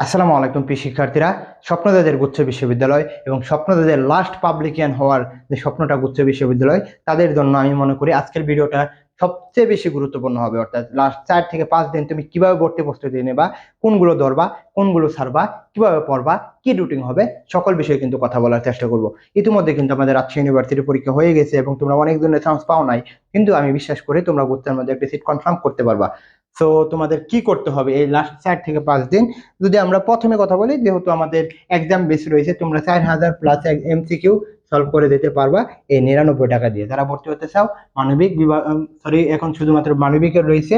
আসসালামু আলাইকুম, প্রিয় শিক্ষার্থীরা। স্বপ্নদাদের গুচ্ছ বিশ্ববিদ্যালয় এবং স্বপ্নদাদের লাস্ট পাবলিকিয়ান হওয়ার যে স্বপ্নটা গুচ্ছ বিশ্ববিদ্যালয়, তাদের জন্য আমি মনে করি আজকের ভিডিওটা সবচেয়ে বেশি গুরুত্বপূর্ণ হবে, অর্থাৎ লাস্ট চার থেকে পাঁচ দিন তুমি কীভাবে ভর্তি প্রস্তুতি নেবা, কোনগুলো ধরবা, কোনগুলো ছাড়বা, কীভাবে পড়বা, কি রুটিন হবে, সকল বিষয়ে কিন্তু কথা বলার চেষ্টা করব। ইতিমধ্যে কিন্তু আমাদের রাজশাহী ইউনিভার্সিটির পরীক্ষা হয়ে গেছে এবং তোমরা অনেক ধরনের চান্স পাও নাই, কিন্তু আমি বিশ্বাস করি তোমরা গুচ্ছের মধ্যে একটা সিট কনফার্ম করতে পারবা। সো তোমাদের কি করতে হবে? এই লাস্ট চার থেকে পাঁচ দিন যদি আমরা প্রথমে কথা বলি, যেহেতু আমাদের এক্সাম বেশি রয়েছে, তোমরা চার হাজার প্লাস এমসিকিউ সলভ করে দিতে পারবা এই নিরানব্বই টাকা দিয়ে। যারা ভর্তি হতে চাও, মানবিক বিভাগ সরি এখন শুধুমাত্র মানবিকের রয়েছে,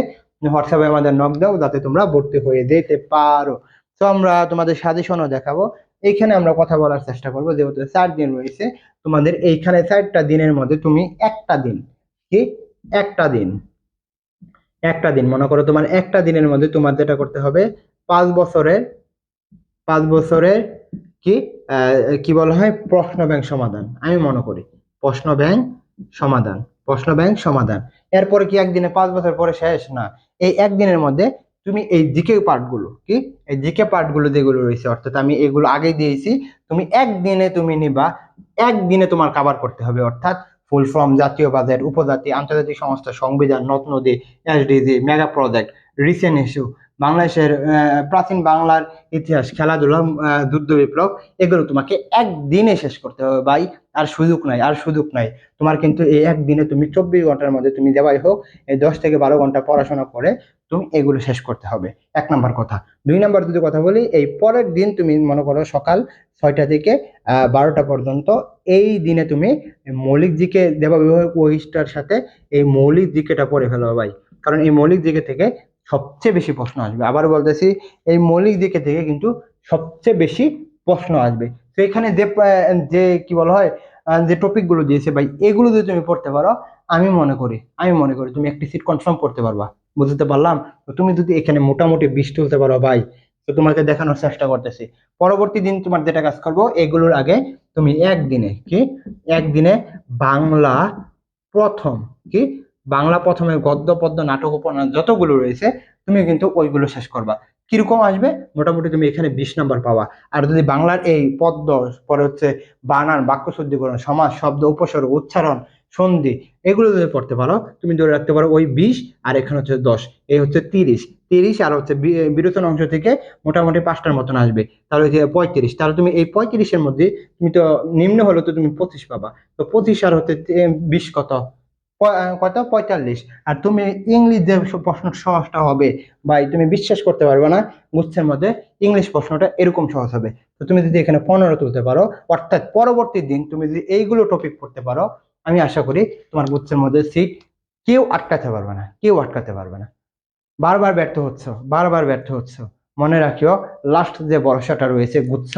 হোয়াটসঅ্যাপে আমাদের নক দাও, যাতে তোমরা ভর্তি হয়ে যেতে পারো। তো আমরা তোমাদের সাজেশনও দেখাবো। এইখানে আমরা কথা বলার চেষ্টা করব, যেহেতু চার দিন রয়েছে, তোমাদের এইখানে চারটা দিনের মধ্যে তুমি একটা দিন, কি? একটা দিন। একটা দিন। মনে করো তোমার একটা দিনের মধ্যে তোমার যেটা করতে হবে, পাঁচ বছরের পাঁচ বছরের কি কি বলা হয়? প্রশ্ন ব্যাংক সমাধান। আমি মনে করি প্রশ্ন ব্যাংক সমাধান, প্রশ্ন ব্যাংক সমাধান। এরপরে কি একদিনে পাঁচ বছর পরে শেষ? না। এই একদিনের মধ্যে তুমি এই জিকে পার্টগুলো কি, এই জিকে পার্টগুলো যেগুলো রয়েছে, অর্থাৎ আমি এগুলো আগেই দিয়েছি, তুমি একদিনে তুমি নিবা, একদিনে তোমার কাভার করতে হবে। অর্থাৎ ফুল ফর্ম জাতীয় বাজেট উপজাতি, আন্তর্জাতিক সংস্থা, সংবিধান, নদ নদী SDG mega project, recent issue বাংলাদেশের প্রাচীন বাংলার ইতিহাস খেলাধুলা যুদ্ধ বিপ্লব এগুলো তোমাকে একদিনে শেষ করতে হবে ভাই আর সুযোগ নাই আর সুযোগ নাই তোমার কিন্তু এই একদিনে তুমি চব্বিশ ঘণ্টার মধ্যে তুমি দেওয়াই হোক এই দশ থেকে বারো ঘণ্টা পড়াশোনা করে তুমি এগুলো শেষ করতে হবে এক নাম্বার কথা দুই নাম্বার যদি কথা বলি এই পরের দিন তুমি মনে করো সকাল ছয়টা থেকে বারোটা পর্যন্ত এই দিনে তুমি মৌলিক জিকে দেবা বিভাগ বহিষ্টার সাথে এই মৌলিক জিকেটা পড়ে ফেলো ভাই কারণ এই মৌলিক দিকে থেকে সবচেয়ে বেশি প্রশ্ন আসবে। আবার বলতেছি, এই মৌলিক দিকে থেকে কিন্তু সবচেয়ে বেশি প্রশ্ন আসবে। তো এখানে যে যে কি বলা হয় যে টপিকগুলো দিয়েছে ভাই, এগুলো যদি তুমি পড়তে পারো, আমি মনে করি, আমি মনে করি তুমি একটি সিট কনফার্ম করতে পারবা। বুঝতে পারলাম? তো তুমি যদি এখানে মোটামুটি বিশ তুলতে পারো ভাই, তো তোমাকে দেখানোর চেষ্টা করতেছি। পরবর্তী দিন তোমার যেটা কাজ করব, এগুলোর আগে তুমি একদিনে কি, একদিনে বাংলা প্রথম কি বাংলা প্রথমে গদ্য, পদ্য, নাটক, উপন্যাস যতগুলো রয়েছে, তুমি কিন্তু ওইগুলো শেষ করবা। কীরকম আসবে? মোটামুটি তুমি এখানে বিশ নাম্বার পাওয়া আর যদি বাংলার এই পদ্য, পরে হচ্ছে বানান, বাক্য শুদ্ধিকরণ, সমাজ, শব্দ, উপসর্গ, উচ্চারণ, সন্ধি, এগুলো যদি পড়তে পারো, তুমি ধরে রাখতে পারো ওই বিশ, আর এখানে হচ্ছে দশ, এই হচ্ছে তিরিশ। তিরিশ আর হচ্ছে বিরোচন অংশ থেকে মোটামুটি পাঁচটার মতন আসবে। তাহলে হচ্ছে পঁয়ত্রিশ। তাহলে তুমি এই পঁয়ত্রিশের মধ্যে, তুমি তো নিম্ন হলে তো তুমি পঁচিশ পাবা। তো পঁচিশ আর হচ্ছে বিশ কত? কত পঁয়তাল্লিশ। আর তুমি ইংলিশ যে প্রশ্ন সহজটা হবে, বা তুমি বিশ্বাস করতে পারবে না গুচ্ছের মধ্যে ইংলিশ প্রশ্নটা এরকম সহজ হবে। তো তুমি যদি এখানে পনেরো তুলতে পারো, অর্থাৎ পরবর্তী দিন তুমি যদি এইগুলো টপিক পড়তে পারো, আমি আশা করি তোমার গুচ্ছের মধ্যে সিট কেউ আটকাতে পারবে না, কেউ আটকাতে পারবে না। বারবার ব্যর্থ হচ্ছ, বারবার ব্যর্থ হচ্ছ। মনে রাখিও লাস্ট যে ভরসাটা রয়েছে, গুচ্ছ,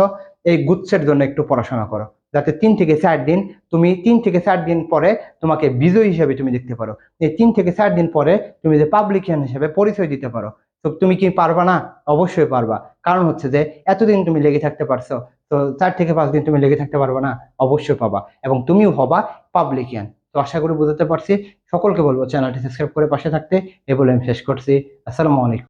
এই গুচ্ছের জন্য একটু পড়াশোনা করো। যাতে তিন থেকে চার দিন তুমি তিন থেকে চার দিন পরে তোমাকে বিজয়ী হিসেবে তুমি দেখতে পারো। এই তিন থেকে চার দিন পরে তুমি যে পাবলিকিয়ান হিসেবে পরিচয় দিতে পারো। তো তুমি কি পারবা না? অবশ্যই পারবা। কারণ হচ্ছে যে এতদিন তুমি লেগে থাকতে পারছ। তো চার থেকে পাঁচ দিন তুমি লেগে থাকতে পারবে না? অবশ্যই পাবা। এবং তুমিও হবা পাবলিকিয়ান তো আশা করি বুঝতে পারছি। সকলকে বলব চ্যানেলটি সাবস্ক্রাইব করে পাশে থাকতে। এ বলে আমি শেষ করছি। আসসালামু আলাইকুম।